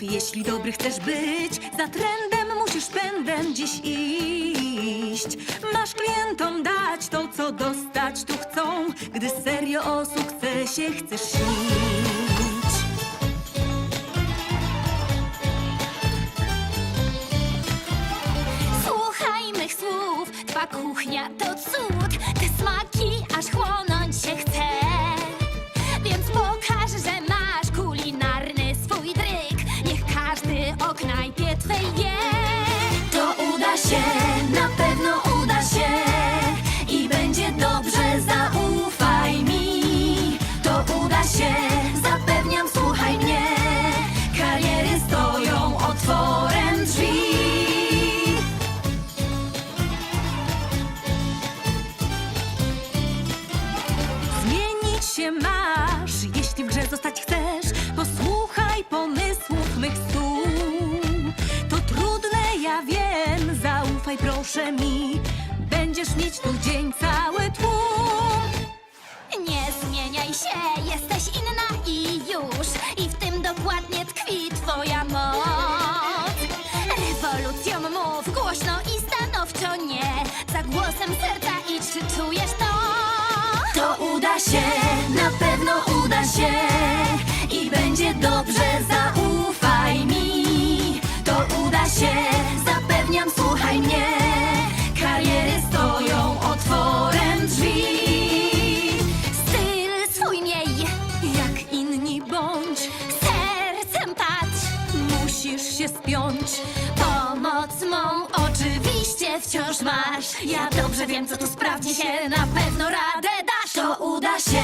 Jeśli dobry chcesz być, za trendem musisz pędem dziś iść. Masz klientom dać to, co dostać tu chcą, gdy serio o sukcesie chcesz śnić. Słuchaj mych słów, twa kuchnia to cud zostać chcesz. Posłuchaj pomysłów mych stóp. To trudne, ja wiem, zaufaj proszę mi. Będziesz mieć tu dzień cały tłum. Nie zmieniaj się, jesteś inna i już I w tym dokładnie tkwi twoja moc Rewolucją mów głośno i stanowczo nie Za głosem serca idź, czy czujesz to? To uda się, się, zapewniam, słuchaj mnie. Kariery stoją otworem drzwi. Styl swój miej, Jak inni bądź, sercem patrz musisz się spiąć. Pomoc mą oczywiście wciąż masz Ja dobrze wiem, co tu sprawdzi się Na pewno radę dasz To uda się,